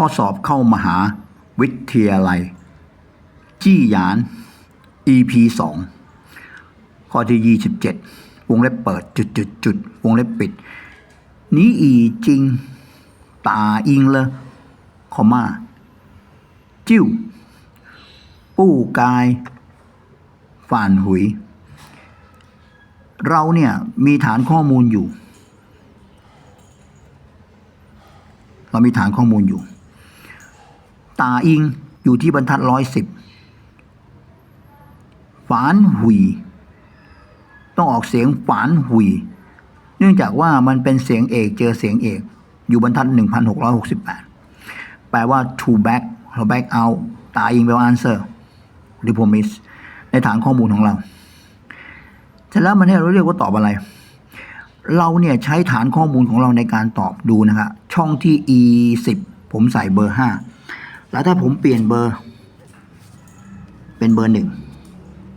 ข้อสอบเข้ามหาวิทยาลัย จี้หยาน EP สองข้อที่ยี่สิบเจ็ดวงเล็บเปิดจุดจุดจุดวงเล็บปิด นี้อีจริง ตาอิงเลยคอมาจิ้ว ปู้กายฝ่านหุย เราเนี่ยมีฐานข้อมูลอยู่ เรามีฐานข้อมูลอยู่ ตาอิงอยู่ที่บรรทัดร้อยสิบฝานหุย ต้องออกเสียงฝานหุย เนื่องจากว่ามันเป็นเสียงเอกเจอเสียงเอก อยู่บรรทัด 1668 แปลว่า to back เรา back out ตาอิงแปลว่า answer หรือ promise ในฐานข้อมูลของเราเสร็จแล้วมันให้เราเรียกว่าตอบอะไร เราเนี่ยใช้ฐานข้อมูลของเราในการตอบดูนะครับช่องที่ e 10ผมใส่เบอร์ 5 แล้วถ้าผมเปลี่ยนเบอร์ เป็นเบอร์หนึ่ง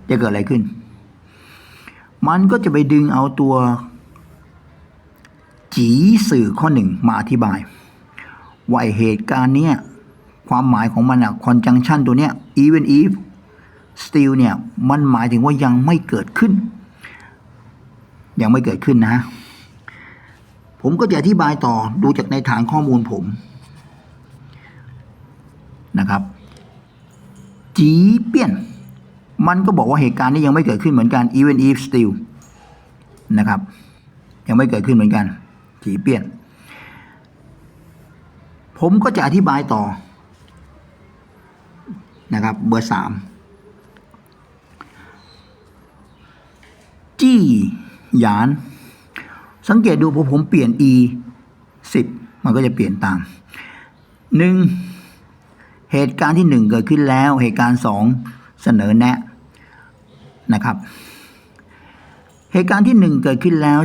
จะเกิดอะไรขึ้น มันก็จะไปดึงเอาตัว จีสื่อข้อหนึ่งมาอธิบาย ว่าเหตุการณ์เนี้ยความหมายของมันอะ conjunction ตัวเนี้ย even if still เนี่ย มันหมายถึงว่ายังไม่เกิดขึ้น ยังไม่เกิดขึ้นนะ ผมก็จะอธิบายต่อดูจากในฐานข้อมูลผมนะครับ จีเปียน มันก็บอกว่าเหตุการณ์นี้ยังไม่เกิดขึ้นเหมือนกัน even if still นะครับ ยังไม่เกิดขึ้นเหมือนกัน จีเปียน ผมก็จะอธิบายต่อ นะครับ เบอร์สามจี้หยาน สังเกตดูพอผมเปลี่ยน e สิบมันก็จะเปลี่ยนตามหนึ่ง เหตุการณ์ที่หนึ่งเกิดขึ้นแล้ว เหตุการณ์สองเสนอแนะนะครับ เหตุการณ์ที่หนึ่งเกิดขึ้นแล้ว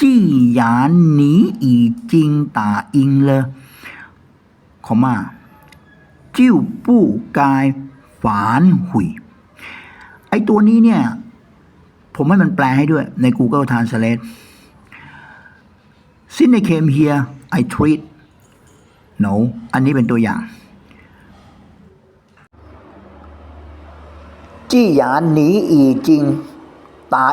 จี้หยานหนีอีจริงตาอิงเลยขอมาจิ้วปู้กายฝานหุยไอตัวนี้เนี่ย ผมให้มันแปลให้ด้วยใน Google Translate Since I came here I treat no อันนี้เป็นตัวอย่าง จี้หยานหนีอีจริงตา